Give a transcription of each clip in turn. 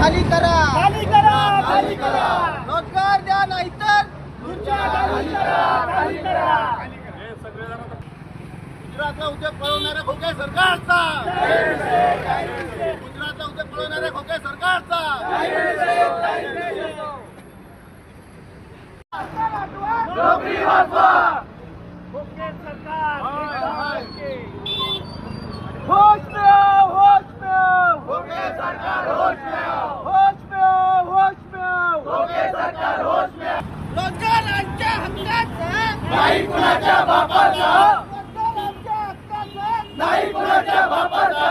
खाली करा. खाली करा खाली करा. रोजगार द्या नाहीतर खुर्च्या खाली करा खाली करा. गुजरातला उद्योग पळवणाऱ्या खोके सरकारचा. गुजरातला उद्योग पळवणाऱ्या खोके सरकारचा. नोकरी वाचवा खोके सरकार होश में आओ होश में आओ खोके सरकार होश में आओ होश में आओ होश में आओ खोके सरकार होश में आओ रोजगार आमच्या हक्काचा नाही कुणाच्या बापाचा. नाही कुणाच्या बापाचा.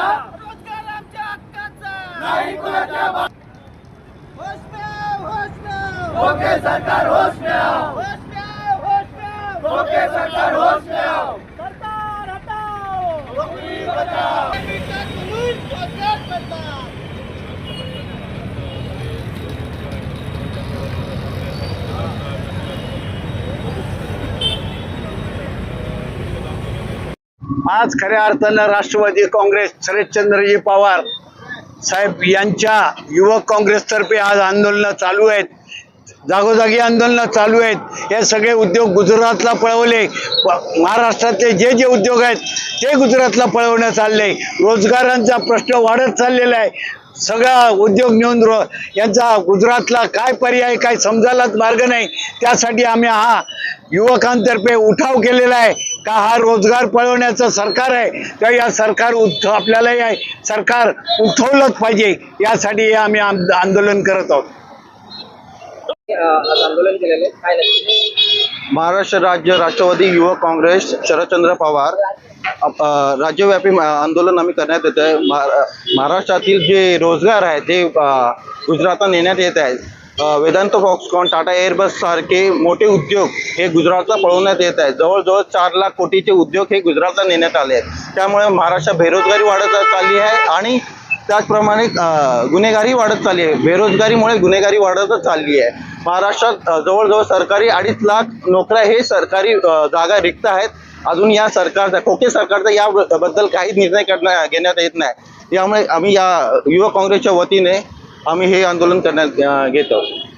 नाही कुणाच्या बाप ओके सरकार होश में आओ सरकार होश में आओ सरकार हटाओ नौकरी बचाओ मिनिटं तुम्ही रोजगार करता. आज खऱ्या अर्थानं राष्ट्रवादी काँग्रेस शरदचंद्रजी पवार साहेब यांच्या युवक काँग्रेसतर्फे आज आंदोलनं चालू आहेत. जागोजागी आंदोलनं चालू आहेत. हे सगळे उद्योग गुजरातला पळवले. महाराष्ट्रातले जे जे उद्योग आहेत ते गुजरातला पळवण्यात चालले रोजगारांचा प्रश्न वाढत चाललेला आहे. सगळा उद्योग नेऊन रो यांचा गुजरातला काय पर्याय काय समजायलाच मार्ग नाही. त्यासाठी आम्ही हा युवकांतर्फे उठाव केलेला आहे का हा रोजगार पळवण्याचं सरकार आहे. तर या सरकार उठ आपल्याला या सरकार उठवलंच पाहिजे. यासाठी आम्ही आम- आंदोलन करत आहोत. महाराष्ट्र राज्य राष्ट्रवादी युवक काँग्रेस शरदचंद्र पवार राज्यव्यापी आंदोलन आम्ही करण्यात येत आहे महा- महाराष्ट्रातील जे रोजगार आहे ते गुजरातला नेण्यात येत आहेत वेदांत फॉक्सकॉन टाटा एअरबस सारखे मोठे उद्योग हे गुजरातला पळवण्यात येत आहेत जवळजवळ चार लाख कोटीचे उद्योग हे गुजरातला नेण्यात आले आहेत. त्यामुळे महाराष्ट्रात बेरोजगारी वाढत चालली आहे आणि त्याचप्रमाणे गुन्हेगारी वाढत चालली आहे. बेरोजगारीमुळे गुन्हेगारी वाढतच चालली आहे. महाराष्ट्रात जवळजवळ सरकारी अडीच लाख नोकऱ्या हे सरकारी जागा रिक्त आहेत. अजून या सरकारचा खोके सरकारचा याबद्दल काहीच निर्णय करण्या घेण्यात येत नाही. यामुळे आम्ही या युवक काँग्रेसच्या वतीने आम्ही हे आंदोलन करण्यात घेतो घेत. आहोत